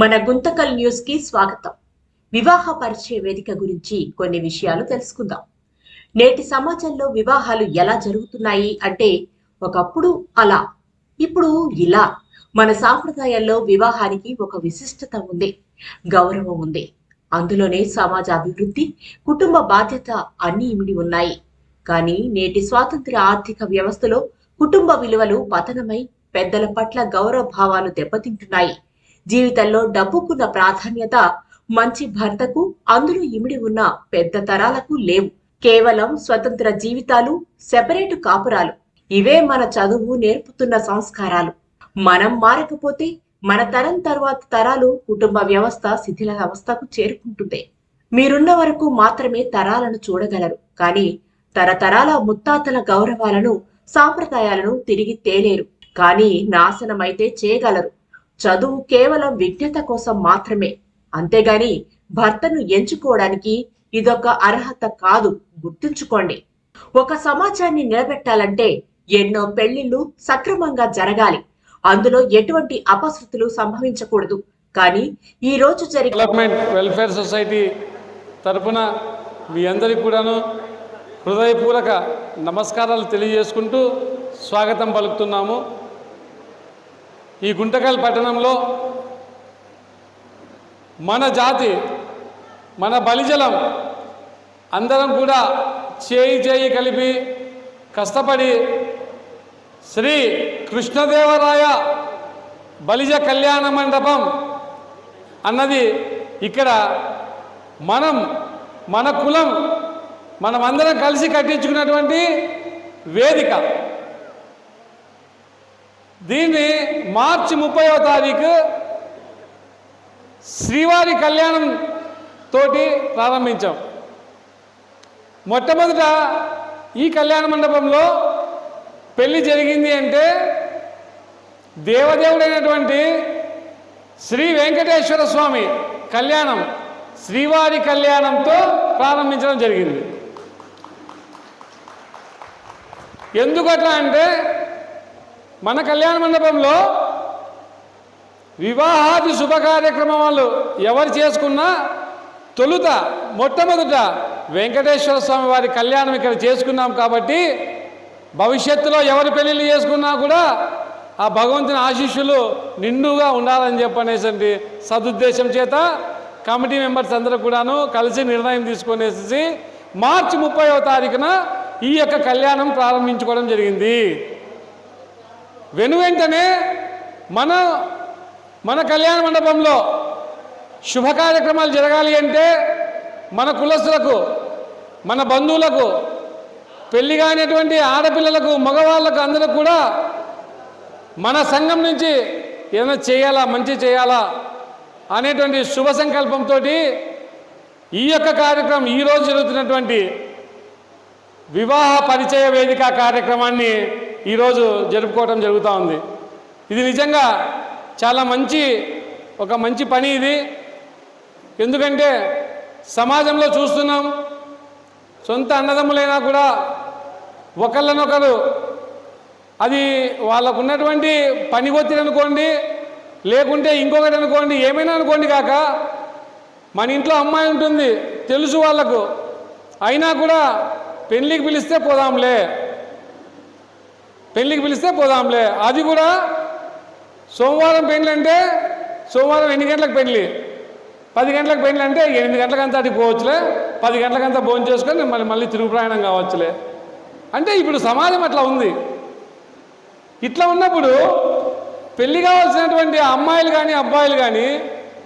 మన గుంతకల్ న్యూస్కి స్వాగతం. వివాహ పరిచయ వేదిక గురించి కొన్ని విషయాలు తెలుసుకుందాం. నేటి సమాజంలో వివాహాలు ఎలా జరుగుతున్నాయి అంటే ఒకప్పుడు అలా ఇప్పుడు ఇలా. మన సాంప్రదాయాల్లో వివాహానికి ఒక విశిష్టత ఉంది గౌరవం ఉంది. అందులోనే సమాజ అభివృద్ధి కుటుంబ బాధ్యత అన్ని ఇమిడి ఉన్నాయి. కానీ నేటి స్వాతంత్ర ఆర్థిక వ్యవస్థలో కుటుంబ విలువలు పతనమై పెద్దల పట్ల గౌరవ భావాలు దెబ్బతింటున్నాయి. జీవితంలో డబ్బుకున్న ప్రాధాన్యత మంచి భర్తకు అందులో ఇమిడి ఉన్న పెద్ద తరాలకు లేవు. కేవలం స్వతంత్ర జీవితాలు సెపరేటు కాపురాలు. ఇవే మన చదువు నేర్పుతున్న సంస్కారాలు. మనం మారకపోతే మన తరం తర్వాత తరాలు కుటుంబ వ్యవస్థ శిథిల అవస్థకు చేరుకుంటుంది మీరున్న వరకు మాత్రమే తరాలను చూడగలరు. కానీ తరతరాల ముత్తాతల గౌరవాలను సాంప్రదాయాలను తిరిగి తేలేరు. కానీ నాశనమైతే చేయగలరు. చదువు కేవలం విజ్ఞత కోసం మాత్రమే. అంతేగాని భర్తను ఎంచుకోవడానికి ఇదొక అర్హత కాదు గుర్తుంచుకోండి. ఒక సమాజాన్ని నిలబెట్టాలంటే ఎన్నో పెళ్ళిళ్ళు సక్రమంగా జరగాలి. అందులో ఎటువంటి అపశృతులు సంభవించకూడదు. కానీ ఈ రోజు జరిగే డెవలప్మెంట్ వెల్ఫేర్ సొసైటీ తరపున మీ అందరికీ కూడాను హృదయపూర్వక నమస్కారాలు తెలియజేసుకుంటూ స్వాగతం పలుకుతున్నాము. ఈ గుంటకల్ పట్టణంలో మన జాతి మన బలిజలం అందరం కూడా చేయి చేయి కలిపి కష్టపడి శ్రీ కృష్ణదేవరాయ బలిజ కళ్యాణ మండపం అన్నది ఇక్కడ మనం మన కులం మనమందరం కలిసి కట్టించుకున్నటువంటి వేదిక. దీన్ని మార్చి ముప్పైవ తారీఖు శ్రీవారి కళ్యాణం తోటి ప్రారంభించాం. మొట్టమొదట ఈ కళ్యాణ మండపంలో పెళ్ళి జరిగింది అంటే దేవదేవుడైనటువంటి శ్రీ వెంకటేశ్వర స్వామి కళ్యాణం శ్రీవారి కళ్యాణంతో ప్రారంభించడం జరిగింది. ఎందుకట్లా అంటే మన కళ్యాణ మండపంలో వివాహాది శుభ కార్యక్రమాలు ఎవరు చేసుకున్నా తొలుత మొట్టమొదట వెంకటేశ్వర స్వామి వారి కళ్యాణం ఇక్కడ చేసుకున్నాం కాబట్టి భవిష్యత్తులో ఎవరు పెళ్ళిళ్ళు చేసుకున్నా కూడా ఆ భగవంతుని ఆశీస్సులు నిండుగా ఉండాలని చెప్పనేసండి సదుద్దేశం చేత కమిటీ మెంబర్స్ అందరూ కూడాను కలిసి నిర్ణయం తీసుకునేసి మార్చి ముప్పైవ తారీఖున ఈ యొక్క కళ్యాణం ప్రారంభించుకోవడం జరిగింది. వెను వెంటనే మన మన కళ్యాణ మండపంలో శుభ కార్యక్రమాలు జరగాలి అంటే మన కులస్తులకు మన బంధువులకు పెళ్ళి కానిటువంటి ఆడపిల్లలకు మగవాళ్ళకు అందరూ కూడా మన సంఘం నుంచి ఏదైనా చేయాలా మంచి చేయాలా అనేటువంటి శుభ సంకల్పంతో ఈ యొక్క కార్యక్రమం ఈరోజు జరుగుతున్నటువంటి వివాహ పరిచయ వేదిక కార్యక్రమాన్ని ఈరోజు జరుపుకోవటం జరుగుతూ ఉంది. ఇది నిజంగా చాలా మంచి ఒక మంచి పని ఇది. ఎందుకంటే సమాజంలో చూస్తున్నాం సొంత అన్నదమ్ములైనా కూడా ఒకళ్ళనొకరు అది వాళ్ళకు ఉన్నటువంటి పని ఒత్తిడి అనుకోండి లేకుంటే ఇంకొకటి అనుకోండి ఏమైనా అనుకోండి కాక మన ఇంట్లో అమ్మాయి ఉంటుంది తెలుసు వాళ్ళకు. అయినా కూడా పెళ్ళికి పిలిస్తే పోదాంలే. పెళ్ళికి పిలిస్తే పోదాంలే. అది కూడా సోమవారం పెళ్ళి అంటే సోమవారం ఎన్ని గంటలకు పెళ్ళి పది గంటలకు పెళ్ళి అంటే ఎనిమిది గంటలకంతా అటు పోవచ్చులే. పది గంటలకంతా భోజనం చేసుకొని మళ్ళీ మళ్ళీ తిరుగు ప్రయాణం కావచ్చులే. అంటే ఇప్పుడు సమాజం అట్లా ఉంది. ఇట్లా ఉన్నప్పుడు పెళ్ళి కావాల్సినటువంటి అమ్మాయిలు కానీ అబ్బాయిలు కానీ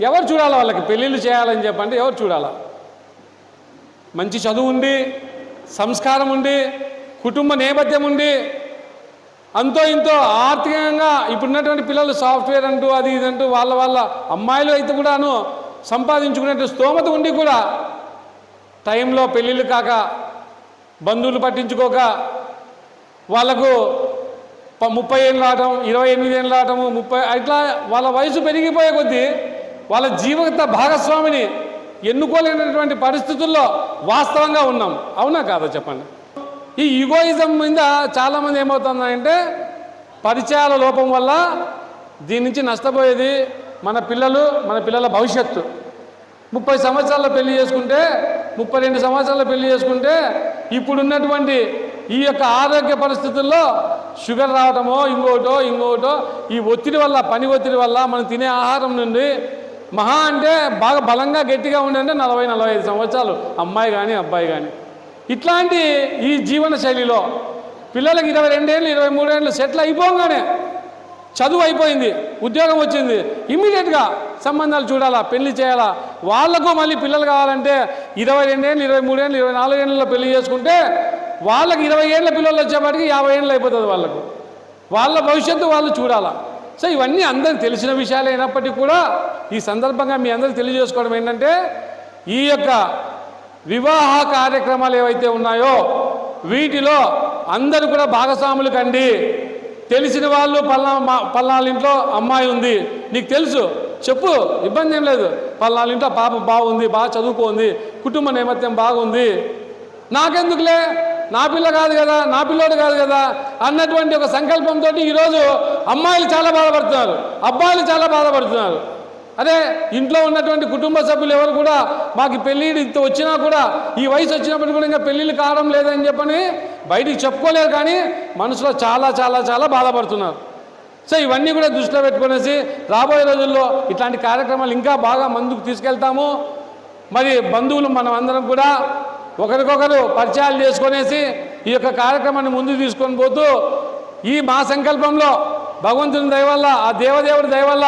ఎవరు చూడాలి వాళ్ళకి? పెళ్ళిళ్ళు చేయాలని చెప్పంటే ఎవరు చూడాలా? మంచి చదువు ఉండి సంస్కారం ఉండి కుటుంబ నేపథ్యం ఉండి అంతో ఇంతో ఆర్థికంగా ఇప్పుడున్నటువంటి పిల్లలు సాఫ్ట్వేర్ అంటూ అది ఇది అంటూ వాళ్ళ వాళ్ళ అమ్మాయిలు అయితే కూడాను సంపాదించుకునే స్తోమత ఉండి కూడా టైంలో పెళ్ళిళ్ళు కాక బంధువులు పట్టించుకోక వాళ్ళకు ముప్పై ఏళ్ళు రావటం ఇరవై ఎనిమిది ఏళ్ళు రావటము ముప్పై ఇట్లా వాళ్ళ వయసు పెరిగిపోయే కొద్దీ వాళ్ళ జీవిత భాగస్వామిని ఎన్నుకోలేనటువంటి పరిస్థితుల్లో వాస్తవంగా ఉన్నాం. అవునా కాదా చెప్పండి? ఈ ఈగోయిజం మీద చాలామంది ఏమవుతుందంటే పరిచయాల లోపం వల్ల దీని నుంచి నష్టపోయేది మన పిల్లలు మన పిల్లల భవిష్యత్తు. ముప్పై సంవత్సరాల పెళ్ళి చేసుకుంటే ముప్పై రెండు సంవత్సరాల పెళ్ళి చేసుకుంటే ఇప్పుడున్నటువంటి ఈ యొక్క ఆరోగ్య పరిస్థితుల్లో షుగర్ రావటమో ఇంకోటో ఇంకోటో ఈ ఒత్తిడి వల్ల పని ఒత్తిడి వల్ల మనం తినే ఆహారం నుండి మహా అంటే బాగా బలంగా గట్టిగా ఉండంటే నలభై నలభై ఐదు సంవత్సరాలు. అమ్మాయి కానీ అబ్బాయి కానీ ఇట్లాంటి ఈ జీవన శైలిలో పిల్లలకి ఇరవై రెండేళ్ళు ఇరవై మూడేళ్ళు సెటిల్ అయిపోగానే చదువు అయిపోయింది ఉద్యోగం వచ్చింది ఇమ్మీడియట్గా సంబంధాలు చూడాలా పెళ్ళి చేయాలా? వాళ్ళకు మళ్ళీ పిల్లలు కావాలంటే ఇరవై రెండేళ్ళు ఇరవై మూడేళ్ళు ఇరవై నాలుగేళ్ళలో పెళ్ళి చేసుకుంటే వాళ్ళకి ఇరవై ఏళ్ళ పిల్లలు వచ్చేప్పటికి యాభై ఏళ్ళు అయిపోతుంది వాళ్ళకు. వాళ్ళ భవిష్యత్తు వాళ్ళు చూడాలా. సో ఇవన్నీ అందరికి తెలిసిన విషయాలు అయినప్పటికీ కూడా ఈ సందర్భంగా మీ అందరికి తెలియజేసుకోవడం ఏంటంటే ఈ యొక్క వివాహ కార్యక్రమాలు ఏవైతే ఉన్నాయో వీటిలో అందరూ కూడా భాగస్వాములు కండి. తెలిసిన వాళ్ళు పల్నా మా- పల్నాళ్ళ ఇంట్లో అమ్మాయి ఉంది. నీకు తెలుసు? చెప్పు ఇబ్బంది ఏం లేదు. పల్నాళ్ళ ఇంట్లో పాప బాగుంది బాగా చదువుకోంది కుటుంబ నేపథ్యం బాగుంది. నాకెందుకులే? నా పిల్ల కాదు కదా నా పిల్లోడు కాదు కదా అన్నటువంటి ఒక సంకల్పంతో ఈరోజు అమ్మాయిలు చాలా బాధపడుతున్నారు. అబ్బాయిలు చాలా బాధపడుతున్నారు. అదే ఇంట్లో ఉన్నటువంటి కుటుంబ సభ్యులు ఎవరు కూడా మాకు పెళ్ళి ఇంత వచ్చినా కూడా ఈ వయసు వచ్చినప్పుడు కూడా ఇంకా పెళ్ళిళ్ళు కావడం లేదని చెప్పని బయటికి చెప్పుకోలేరు కానీ మనసులో చాలా చాలా చాలా బాధపడుతున్నారు. సో ఇవన్నీ కూడా దృష్టిలో పెట్టుకునేసి రాబోయే రోజుల్లో ఇట్లాంటి కార్యక్రమాలు ఇంకా బాగా ముందుకు తీసుకెళ్తాము. మరి బంధువులు మనం అందరం కూడా ఒకరికొకరు పరిచయాలు చేసుకునేసి ఈ యొక్క కార్యక్రమాన్ని ముందుకు తీసుకొని పోతూ ఈ మా సంకల్పంలో భగవంతుని దయవల్ల ఆ దేవదేవుడి దయవల్ల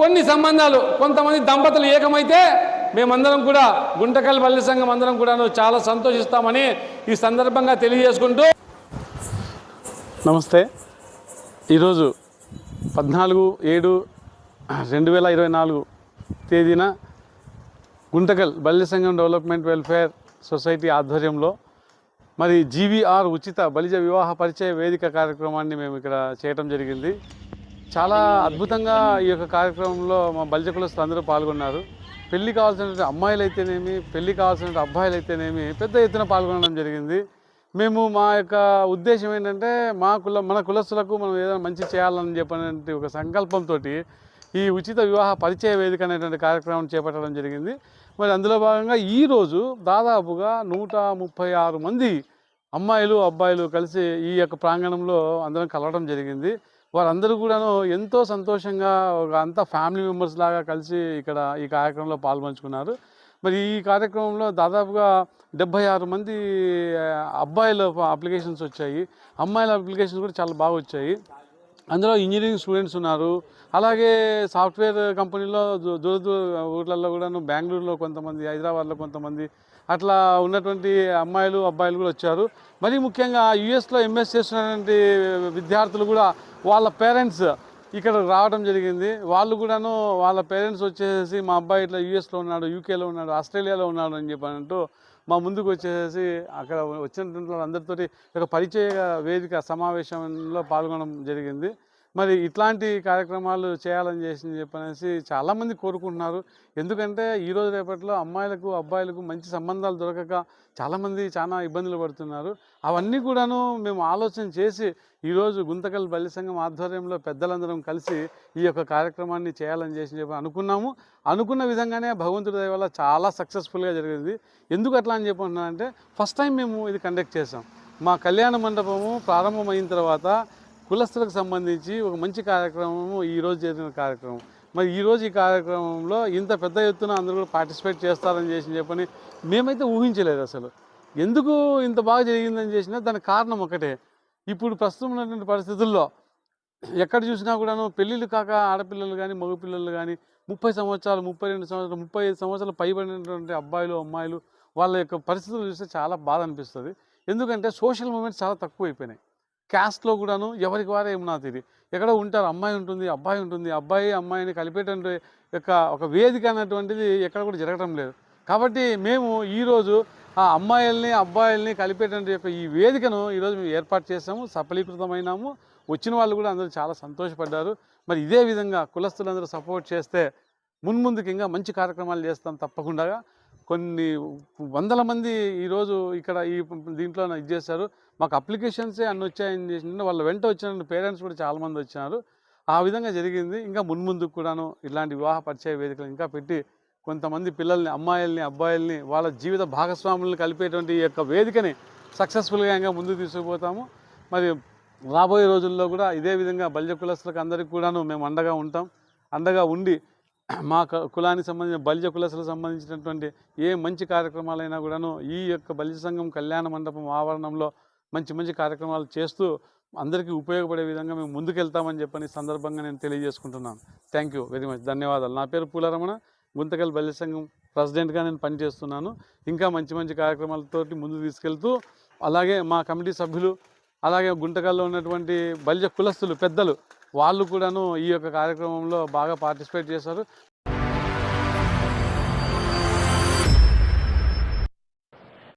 కొన్ని సంబంధాలు కొంతమంది దంపతులు ఏకమైతే మేమందరం కూడా గుంటకల్ పల్లి సంఘం అందరం కూడా చాలా సంతోషిస్తామని ఈ సందర్భంగా తెలియజేసుకుంటూ నమస్తే. ఈరోజు పద్నాలుగు ఏడు రెండు వేల ఇరవై నాలుగు తేదీన గుంటకల్ బల్లి సంఘం డెవలప్మెంట్ వెల్ఫేర్ సొసైటీ ఆధ్వర్యంలో మరి జీవీఆర్ ఉచిత బలిజ వివాహ పరిచయ వేదిక కార్యక్రమాన్ని మేము ఇక్కడ చేయటం జరిగింది. చాలా అద్భుతంగా ఈ యొక్క కార్యక్రమంలో మా బలిజ కులస్తులు అందరూ పాల్గొన్నారు. పెళ్ళి కావాల్సినటువంటి అమ్మాయిలు అయితేనేమి పెళ్ళి కావాల్సిన అబ్బాయిలు అయితేనేమి పెద్ద ఎత్తున పాల్గొనడం జరిగింది. మేము మా యొక్క ఉద్దేశం ఏంటంటే మా కుల మన కులస్తులకు మనం ఏదైనా మంచి చేయాలని చెప్పినటువంటి ఒక సంకల్పంతో ఈ ఉచిత వివాహ పరిచయ వేదిక అనేటువంటి కార్యక్రమం చేపట్టడం జరిగింది. మరి అందులో భాగంగా ఈరోజు దాదాపుగా నూట ముప్పై ఆరు మంది అమ్మాయిలు అబ్బాయిలు కలిసి ఈ యొక్క ప్రాంగణంలో అందరం కలవడం జరిగింది. వారందరూ కూడాను ఎంతో సంతోషంగా ఒక అంతా ఫ్యామిలీ మెంబర్స్ లాగా కలిసి ఇక్కడ ఈ కార్యక్రమంలో పాల్పంచుకున్నారు. మరి ఈ కార్యక్రమంలో దాదాపుగా డెబ్భై ఆరు మంది అబ్బాయిల అప్లికేషన్స్ వచ్చాయి. అమ్మాయిల అప్లికేషన్స్ కూడా చాలా బాగా వచ్చాయి. అందులో ఇంజనీరింగ్ స్టూడెంట్స్ ఉన్నారు. అలాగే సాఫ్ట్వేర్ కంపెనీలో దూర దూర ఊర్లలో కూడాను బెంగళూరులో కొంతమంది హైదరాబాద్లో కొంతమంది అట్లా ఉన్నటువంటి అమ్మాయిలు అబ్బాయిలు కూడా వచ్చారు. మరి ముఖ్యంగా యుఎస్లో ఎంఎస్ చేస్తున్నటువంటి విద్యార్థులు కూడా వాళ్ళ పేరెంట్స్ ఇక్కడ రావడం జరిగింది. వాళ్ళు కూడాను వాళ్ళ పేరెంట్స్ వచ్చేసి మా అబ్బాయి ఇట్లా యూఎస్లో ఉన్నాడు యూకేలో ఉన్నాడు ఆస్ట్రేలియాలో ఉన్నాడు అని చెప్పానంటూ మా ముందుకు వచ్చేసి అక్కడ వచ్చినటువంటి వాళ్ళందరితోటి ఒక పరిచయ వేదిక సమావేశంలో పాల్గొనడం జరిగింది. మరి ఇట్లాంటి కార్యక్రమాలు చేయాలని చేసింది చెప్పనేసి చాలామంది కోరుకుంటున్నారు. ఎందుకంటే ఈరోజు రేపట్లో అమ్మాయిలకు అబ్బాయిలకు మంచి సంబంధాలు దొరకక చాలామంది చాలా ఇబ్బందులు పడుతున్నారు. అవన్నీ కూడాను మేము ఆలోచన చేసి ఈరోజు గుంతకల్ బల్లి సంఘం ఆధ్వర్యంలో పెద్దలందరం కలిసి ఈ యొక్క కార్యక్రమాన్ని చేయాలని చేసి చెప్పి అనుకున్నాము. అనుకున్న విధంగానే భగవంతుడి దయ వల్ల చాలా సక్సెస్ఫుల్గా జరిగింది. ఎందుకు అట్లా అని చెప్పంటున్నానంటే ఫస్ట్ టైం మేము ఇది కండక్ట్ చేసాం మా కళ్యాణ మండపము ప్రారంభమైన తర్వాత కులస్తులకు సంబంధించి ఒక మంచి కార్యక్రమము ఈరోజు జరిగిన కార్యక్రమం. మరి ఈరోజు ఈ కార్యక్రమంలో ఇంత పెద్ద ఎత్తున అందరూ కూడా పార్టిసిపేట్ చేస్తారని చేసి చెప్పని మేమైతే ఊహించలేదు అసలు. ఎందుకు ఇంత బాగా జరిగిందని చేసినా దానికి కారణం ఒకటే. ఇప్పుడు ప్రస్తుతం ఉన్నటువంటి పరిస్థితుల్లో ఎక్కడ చూసినా కూడాను పెళ్ళిళ్ళు కాక ఆడపిల్లలు కానీ మగపిల్లలు కానీ ముప్పై సంవత్సరాలు ముప్పై రెండు సంవత్సరాలు ముప్పై ఐదు సంవత్సరాలు పైబడినటువంటి అబ్బాయిలు అమ్మాయిలు వాళ్ళ యొక్క పరిస్థితులు చూస్తే చాలా బాధ అనిపిస్తుంది. ఎందుకంటే సోషల్ మూమెంట్స్ చాలా తక్కువ అయిపోయినాయి క్యాస్ట్లో కూడాను ఎవరికి వారే ఏమన్నా ఎక్కడో ఉంటారు అమ్మాయి ఉంటుంది అబ్బాయి ఉంటుంది. అబ్బాయి అమ్మాయిని కలిపేటువంటి యొక్క ఒక వేదిక అన్నటువంటిది ఎక్కడ కూడా జరగడం లేదు. కాబట్టి మేము ఈరోజు ఆ అమ్మాయిల్ని అబ్బాయిల్ని కలిపేటువంటి యొక్క ఈ వేదికను ఈరోజు మేము ఏర్పాటు చేసాము సఫలీకృతమైనాము. వచ్చిన వాళ్ళు కూడా అందరూ చాలా సంతోషపడ్డారు. మరి ఇదే విధంగా కులస్తులందరూ సపోర్ట్ చేస్తే మున్ముందుకు ఇంకా మంచి కార్యక్రమాలు చేస్తాం తప్పకుండా. కొన్ని వందల మంది ఈరోజు ఇక్కడ ఈ దీంట్లో ఇది చేశారు. మాకు అప్లికేషన్సే అన్ని వచ్చాయని చేసిన వాళ్ళ వెంట వచ్చిన పేరెంట్స్ కూడా చాలామంది వచ్చినారు. ఆ విధంగా జరిగింది. ఇంకా మున్ముందుకు కూడాను ఇలాంటి వివాహ పరిచయ వేదికలు ఇంకా పెట్టి కొంతమంది పిల్లల్ని అమ్మాయిల్ని అబ్బాయిల్ని వాళ్ళ జీవిత భాగస్వాములను కలిపేటువంటి ఈ యొక్క వేదికని సక్సెస్ఫుల్గా ఇంకా ముందుకు తీసుకుపోతాము. మరి రాబోయే రోజుల్లో కూడా ఇదే విధంగా బల్జ కులస్తులకు అందరికీ కూడాను మేము అండగా ఉంటాం. అండగా ఉండి మా కులానికి సంబంధించిన బలిజ కులసులకు సంబంధించినటువంటి ఏ మంచి కార్యక్రమాలైనా కూడాను ఈ యొక్క బలిజ సంఘం కళ్యాణ మండపం ఆవరణంలో మంచి మంచి కార్యక్రమాలు చేస్తూ అందరికీ ఉపయోగపడే విధంగా మేము ముందుకెళ్తామని చెప్పని ఈ సందర్భంగా నేను తెలియజేసుకుంటున్నాను. థ్యాంక్ యూ వెరీ మచ్ ధన్యవాదాలు. నా పేరు పూలరమణ. గుంతకల్ బలిజ సంఘం ప్రెసిడెంట్గా నేను పనిచేస్తున్నాను. ఇంకా మంచి మంచి కార్యక్రమాలతోటి ముందుకు తీసుకెళ్తూ అలాగే మా కమిటీ సభ్యులు అలాగే గుంటకల్లో ఉన్నటువంటి బలిజ కులస్తులు పెద్దలు వాళ్ళు కూడాను ఈ యొక్క కార్యక్రమంలో బాగా పార్టిసిపేట్ చేశారు.